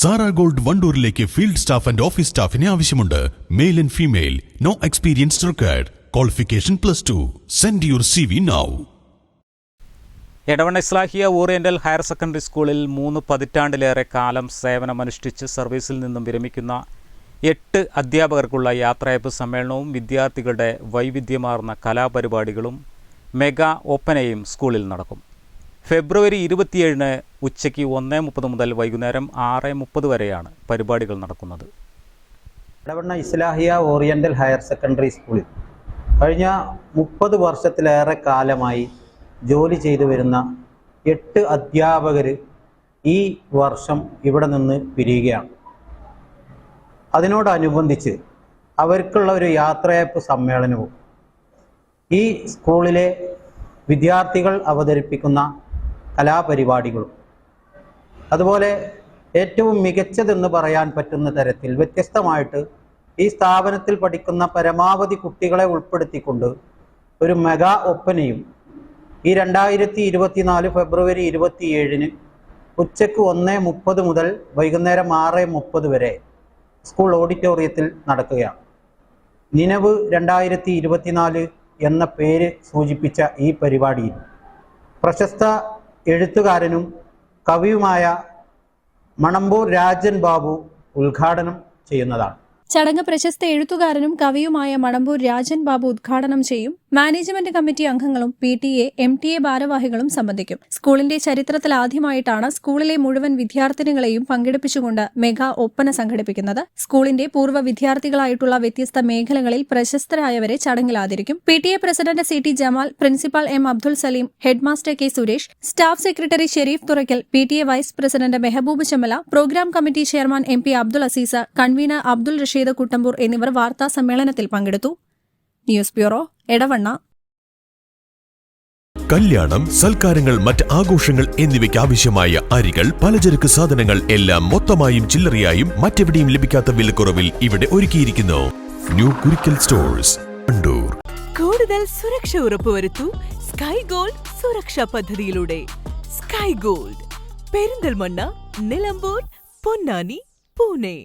Sara Gold വണ്ടൂരിലേക്ക് field staff and office സ്റ്റാഫിനെ ആവശ്യമുണ്ട്. Male and female no experience required qualification plus two send your C V now Edavanna Islahiya oriental higher secondary സ്കൂളിൽ മൂന്ന് പതിറ്റാണ്ടിലേറെ കാലം സേവനമനുഷ്ഠിച്ച് സർവീസിൽ നിന്നും വിരമിക്കുന്ന എട്ട് അധ്യാപകർക്കുള്ള യാത്രയപ്പ് സമ്മേളനവും വിദ്യാർത്ഥികളുടെ വൈവിധ്യമാർന്ന കലാപരിപാടികളും മെഗാ ഒപ്പനയും സ്കൂളിൽ നടക്കും. ഫെബ്രുവരി ഇരുപത്തിയേഴിന് ഉച്ചയ്ക്ക് ഒന്ന് മുപ്പത് മുതൽ വൈകുന്നേരം ആറ് മുപ്പത് വരെയാണ് പരിപാടികൾ നടക്കുന്നത്. Edavanna Islahiya oriental higher secondary സ്കൂളിൽ കഴിഞ്ഞ മുപ്പത് വർഷത്തിലേറെ കാലമായി ജോലി ചെയ്തു വരുന്ന എട്ട് അധ്യാപകർ ഈ വർഷം ഇവിടെ നിന്ന് പിരിയുകയാണ്. അതിനോടനുബന്ധിച്ച് അവർക്കുള്ള ഒരു യാത്രയപ്പ് സമ്മേളനവും. ഈ സ്കൂളിലെ വിദ്യാർത്ഥികൾ അവതരിപ്പിക്കുന്ന കലാപരിപാടികളും. അതുപോലെ ഏറ്റവും മികച്ചതെന്ന് പറയാൻ പറ്റുന്ന തരത്തിൽ വ്യത്യസ്തമായിട്ട് ഈ സ്ഥാപനത്തിൽ പഠിക്കുന്ന പരമാവധി കുട്ടികളെ ഉൾപ്പെടുത്തിക്കൊണ്ട് ഒരു മെഗാ ഒപ്പനയും ഈ രണ്ടായിരത്തി ഇരുപത്തിനാല് ഫെബ്രുവരി ഇരുപത്തിയേഴിന് ഉച്ചയ്ക്ക് ഒന്ന് മുപ്പത് മുതൽ വൈകുന്നേരം ആറ് മുപ്പത് വരെ സ്കൂൾ ഓഡിറ്റോറിയത്തിൽ നടക്കുകയാണ്. നിലവ് രണ്ടായിരത്തി ഇരുപത്തിനാല് എന്ന പേര് സൂചിപ്പിച്ച ഈ പരിപാടിയിൽ പ്രശസ്ത എഴുത്തുകാരനും കവിയുമായ മണമ്പൂർ രാജൻ ബാബു ഉദ്ഘാടനം ചെയ്യുന്നതാണ്. ചടങ്ങ് പ്രശസ്ത എഴുത്തുകാരനും കവിയുമായ മണമ്പൂർ രാജൻ ബാബു ഉദ്ഘാടനം ചെയ്യും. മാനേജ്മെന്റ് കമ്മിറ്റി അംഗങ്ങളും P T A M T A ഭാരവാഹികളും സംബന്ധിക്കും. സ്കൂളിന്റെ ചരിത്രത്തിൽ ആദ്യമായിട്ടാണ് സ്കൂളിലെ മുഴുവൻ വിദ്യാർത്ഥിനികളെയും പങ്കെടുപ്പിച്ചുകൊണ്ട് മെഗാ ഒപ്പന സംഘടിപ്പിക്കുന്നത്. സ്കൂളിന്റെ പൂർവ വിദ്യാർത്ഥികളായിട്ടുള്ള വ്യത്യസ്ത മേഖലകളിൽ പ്രശസ്തരായവരെ ചടങ്ങിൽ ആദരിക്കും P T A president C T Jamal principal M Abdul Salim headmaster K Suresh staff secretary Sherif Thurakkal P T A vice president Mehboob Chamala programme committee chairman M P Abdul Aziza convener Abdul Rasheed Kuttampur എന്നിവർ വാർത്താ സമ്മേളനത്തിൽ പങ്കെടുത്തു. News bureau Edavanna. കല്യാണം സൽക്കാരങ്ങൾ മറ്റ് ആഘോഷങ്ങൾ എന്നിവയ്ക്ക് ആവശ്യമായ അരികൾ പലചരക്ക് സാധനങ്ങൾ എല്ലാം മൊത്തമായും ചില്ലറയായും മറ്റെവിടെയും ലഭിക്കാത്ത വിലക്കുറവിൽ ഇവിടെ ഒരുക്കിയിരിക്കുന്നു. New Kurikkal stores Kandoor. കൂടുതൽ സുരക്ഷ ഉറപ്പുവരുത്തൂ സ്കൈ ഗോൾഡ് സുരക്ഷാ പദ്ധതിയിലൂടെ. Sky Gold Perinthalmanna Nilambur Ponnani Pune.